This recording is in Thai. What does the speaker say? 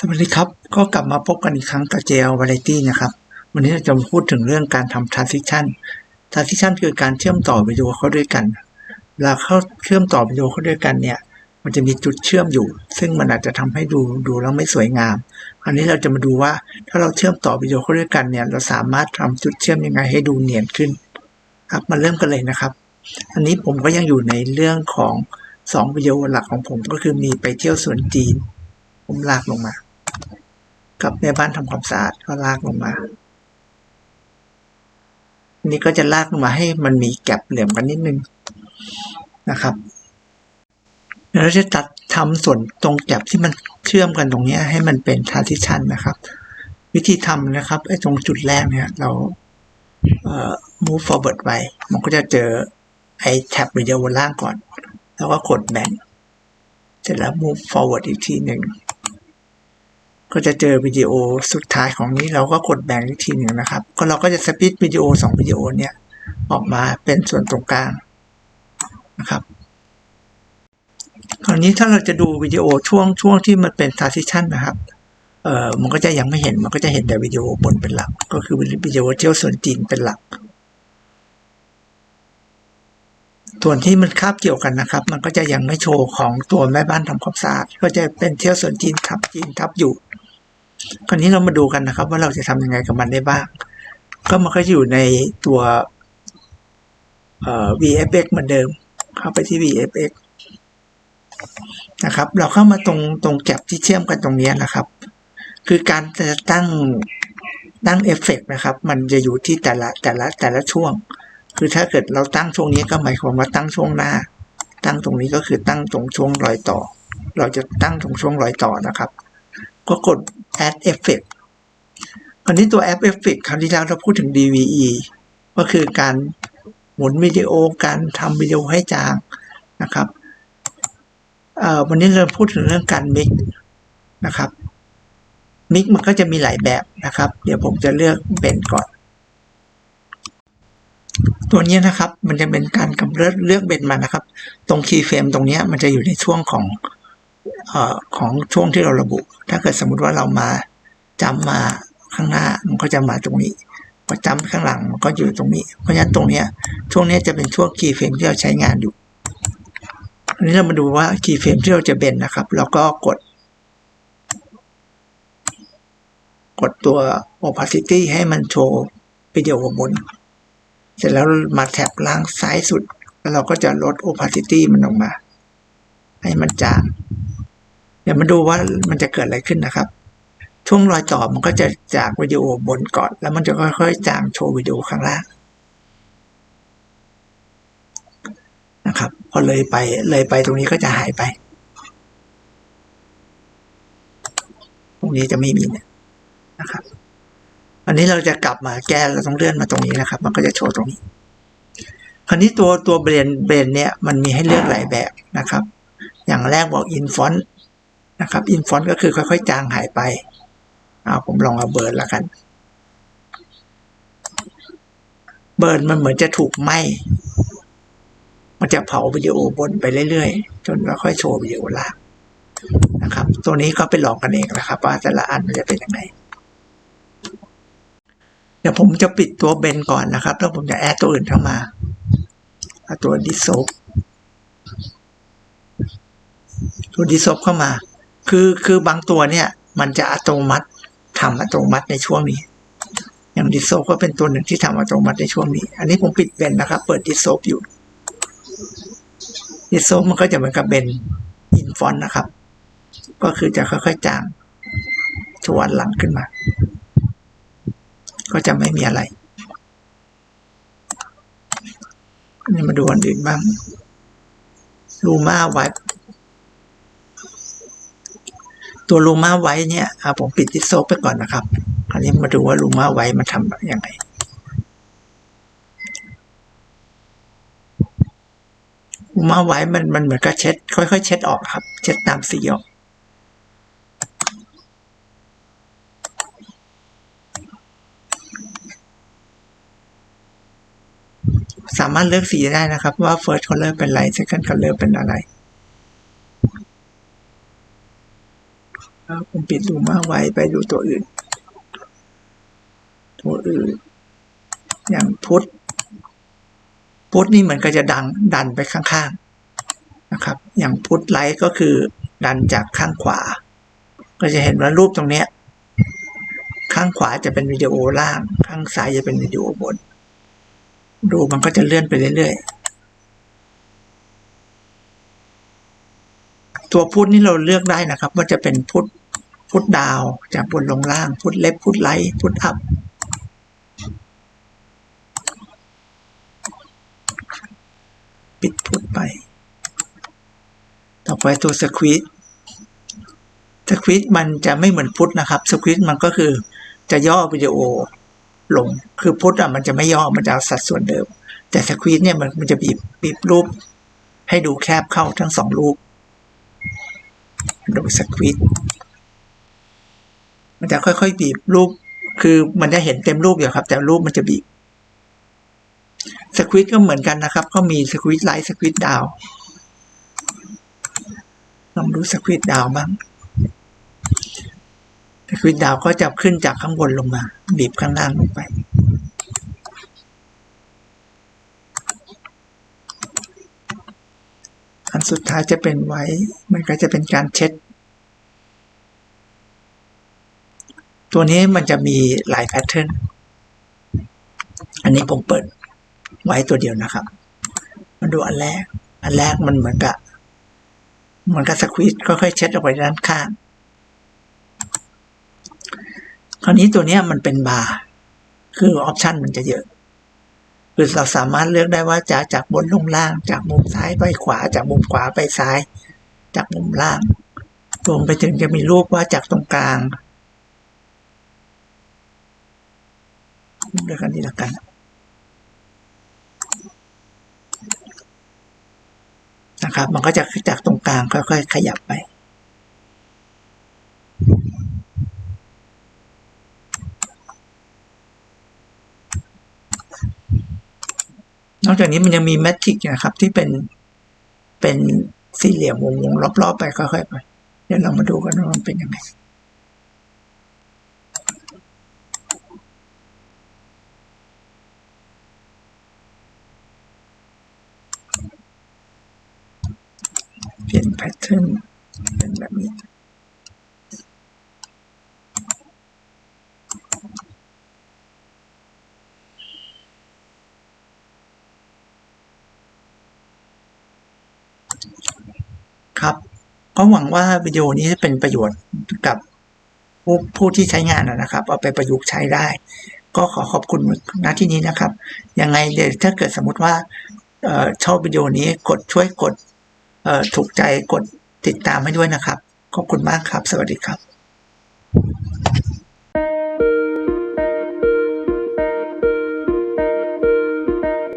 สวัสดีครับ ก็กลับมาพบกันอีกครั้งกับ JL Variety นะครับ วันนี้เราจะมาพูดถึงเรื่องการทำ transition transition คือการเชื่อมต่อวิดีโอเข้าด้วยกันเวลาเข้าเชื่อมต่อวิดีโอเข้าด้วยกันเนี่ย มันจะมีจุดเชื่อมอยู่ ซึ่งมันอาจจะทำให้ดูดูแล้วไม่สวยงามอันนี้เราจะมาดูว่าถ้าเราเชื่อมต่อวิดีโอเข้าด้วยกันเนี่ย เราสามารถทำจุดเชื่อมยังไงให้ดูเนียนขึ้น ครับ มาเริ่มกันเลยนะครับ อันนี้ผมก็ยังอยู่ในเรื่องของสองวิดีโอหลักของผมก็คือมีไปเที่ยวสวนจีน ผมลากลงมา กับในบ้านทำความสะอาดก็ลากลงมานนี้ก็จะลากลงมาให้มันมีแก็บเหลี่ยมกันนิดนึงนะครับเดี๋ยวเราจะตัดทำส่วนตรงแก็บที่มันเชื่อมกันตรงนี้ให้มันเป็น transition นะครับ วิธีทำนะครับไอ้ตรงจุดแรกเนี่ยเราเอ่อ move forward ไป มันก็จะเจอไอ้แท็บวิดีโอบนล่างก่อน แล้วก็กดแบ่งเสร็จแล้ว move forward อีกทีหนึ่ง ก็จะเจอวิดีโอสุดท้ายของนี้เราก็กดแบ่งอีกทีหนึ่งนะครับ ก็เราก็จะสปิดวิดีโอสองวิดีโอเนี่ยออกมาเป็นส่วนตรงกลางนะครับคราวนี้ถ้าเราจะดูวิดีโอช่วงช่วงที่มันเป็น transition นะครับเอ่อมันก็จะยังไม่เห็นมันก็จะเห็นแต่วิดีโอบนเป็นหลัก ก็คือวิดีโอเที่ยวส่วนจีนเป็นหลัก ส่วนที่มันคาบเกี่ยวกันนะครับ มันก็จะยังไม่โชว์ของตัวแม่บ้านทำความสะอาดก็จะเป็นเที่ยวส่วนจีนทับจีนทับอยู่ คราวนี้เรามาดูกันนะครับ ว่าเราจะทำยังไงกับมันได้บ้าง ก็มันก็อยู่ในตัวเอ่อ VFX เหมือนเดิม เข้าไปที่ VFX นะครับ เราเข้ามาตรงตรงแก็บที่เชื่อมกันตรงนี้นะครับ คือการจะตั้งตั้งเอฟเฟกนะครับ มันจะอยู่ที่แต่ละแต่ละแต่ละช่วง คือถ้าเกิดเราตั้งช่วงนี้ก็หมายความว่าตั้งช่วงหน้า ตั้งตรงนี้ก็คือตั้งตรงช่วงรอยต่อ เราจะตั้งตรงช่วงรอยต่อนะครับ ก็กด add effect อันนี้ตัว add effect คราวที่แล้วเราพูดถึง DVE ก็คือการหมุนวิดีโอการทำวิดีโอให้จางนะครับวันนี้เราพูดถึงเรื่องการ mix นะครับ mix มันก็จะมีหลายแบบนะครับ เดี๋ยวผมจะเลือกเบนก่อน ตัวนี้นะครับ มันจะเป็นการกำเลือกเลือกเบนมานะครับ ตรงคีย์เฟรมตรงนี้มันจะอยู่ในช่วงของ ของช่วงที่เราระบุ ถ้าเกิดสมมติว่าเรามาจำมาข้างหน้ามันก็จะมาตรงนี้พอจำข้างหลังมันก็อยู่ตรงนี้ เพราะฉะนั้นตรงเนี้ยช่วงนี้จะเป็นช่วงคีย์เฟรมที่เราใช้งานอยู่อันนี้เรามาดูว่าคีย์เฟรมที่เราจะเบนนะครับเราก็กด กดตัว opacity ให้มันโชว์วิดีโอบนเสร็จแล้วมาแท็บล่างซ้ายสุด แล้วเราก็จะลด opacity มันออกมา ให้มันจาง ดี๋ยวมาดูว่ามันจะเกิดอะไรขึ้นนะครับ ช่วงรอยต่อมันก็จะจากวิดีโอบนก่อน แล้วมันจะค่อยๆจางโชว์วิดีโอข้างล่างนะครับพอเลยไปเลยไปตรงนี้ก็จะหายไป ตรงนี้จะไม่มีนะครับอันนี้เราจะกลับมาแก้เราต้องเลื่อนมาตรงนี้นะครับ มันก็จะโชว์ตรงนี้คราวนี้ตัวตัวเบรนเบรนเนี่ยมันมีให้เลือกหลายแบบนะครับ อย่างแรกบอกอินฟอ นะครับอินฟอนก็คือค่อยๆ จางหายไปเอาผมลองเอาเบิร์นละกัน เบิร์นมันเหมือนจะถูกไหมมันจะเผาวิดีโอบนไปเรื่อยๆ จนแล้วค่อยโชว์วิดีโอล่างนะครับ ตัวนี้ก็ไปลองกันเองนะครับ ว่าแต่ละอันมันจะเป็นยังไง เดี๋ยวผมจะปิดตัวเบนก่อนนะครับ แล้วผมจะแอดตัวอื่นเข้ามาเอาตัวดิโซฟตัวดิโซฟเข้ามา คือคือบางตัวเนี่ย มันจะอัตโนมัติทำอัตโนมัติในช่วงนี้ อย่างดิโซก็เป็นตัวหนึ่งที่ทำอัตโนมัติในช่วงนี้ อันนี้ผมปิดเบนนะครับ เปิดดิโซอยู่ดิโซมันก็จะเหมือนกับเบนอินฟอนนะครับ ก็คือจะค่อยๆจางชวนหลังขึ้นมา ก็จะไม่มีอะไรนี่มาดูอันอื่นบ้างลูมาไว้ ตัวลูมาไว้เนี่ยอะผมปิดดิสโซไปก่อนนะครับ คราวนี้มาดูว่าลูมาไว้มันทำยังไงลูมาไว้มันมันเหมือนกับเช็ด ค่อยๆ เช็ดออกครับ เช็ดตามสีออกสามารถเลือกสีได้นะครับว่า first color เป็นอะไร second color เป็นอะไร แล้ว ผมปิดดูมาไว้ไปดูตัวอื่น ตัวอื่น อย่างพุทธพุทธนี่เหมือนก็จะดังดันไปข้างๆนะครับ อย่างพุทธไลท์ก็คือดันจากข้างขวา ก็จะเห็นว่ารูปตรงเนี้ยข้างขวาจะเป็นวิดีโอล่าง ข้างซ้ายจะเป็นวิดีโอบน ดูมันก็จะเลื่อนไปเรื่อยๆ ตัวพุทธนี่เราเลือกได้นะครับ ว่าจะเป็นพุทธพุทธดาวจากบนลงล่างพุทธเล็บพุทธไลท์พุทธอัพปิดพุทธไป ต่อไปตัวสควิตสควิตมันจะไม่เหมือนพุทธนะครับสควิตมันก็คือจะย่อวิดีโอลง คือพุทธอะมันจะไม่ย่อมันจะเอาสัดส่วนเดิม แต่สควีตเนี่ยมันมันจะบีบบีบรูปให้ดูแคบเข้าทั้งสองรูป ดูสควีตมันจะค่อยๆบีบรูป คือมันจะเห็นเต็มรูปอยู่ครับ แต่รูปมันจะบีบสควิตก็เหมือนกันนะครับ ก็มีสควิตไลท์สควิตดาวลองดูสควิตดาวบ้างสควิตดาวก็จะขึ้นจากข้างบนลงมา บีบข้างล่างลงไป อันสุดท้ายจะเป็นไว้ มันก็จะเป็นการเช็ด ตัวนี้มันจะมีหลายแพทเทิร์น อันนี้ผมเปิดไว้ตัวเดียวนะครับ มาดูอันแรก อันแรกมันเหมือนกับมือนกับสควีตค่อยๆเช็ดออกไปด้านข้าง คราวนี้ตัวนี้มันเป็นบาร์ คือออปชันมันจะเยอะ คือเราสามารถเลือกได้ว่าจะจากบนลงล่าง จากมุมซ้ายไปขวา จากมุมขวาไปซ้าย จากมุมล่าง รวมไปถึงจะมีรูปว่าจากตรงกลางเลือกอันนี้ละกัน นะครับ มันก็จะจากตรงกลางค่อยๆขยับไป นอกจากนี้มันยังมีแมทริกนะครับ ที่เป็นเป็นสี่เหลี่ยมวงๆรอบๆไปค่อยๆไป เดี๋ยวเรามาดูกันว่ามันเป็นยังไงเปลี่ยนแพทเทิร์นเป็นแบบนี้ ครับ ก็หวังว่าวิดีโอนี้จะเป็นประโยชน์กับผู้ผู้ที่ใช้งานนะครับ เอาไปประยุกต์ใช้ได้ ก็ขอขอบคุณณที่นี้นะครับ ยังไงเดี๋ยวถ้าเกิดสมมติว่าออชอบวิดีโอนี้กดช่วยกดถูกใจกดติดตามให้ด้วยนะครับ ขอบคุณมากครับ สวัสดีครับ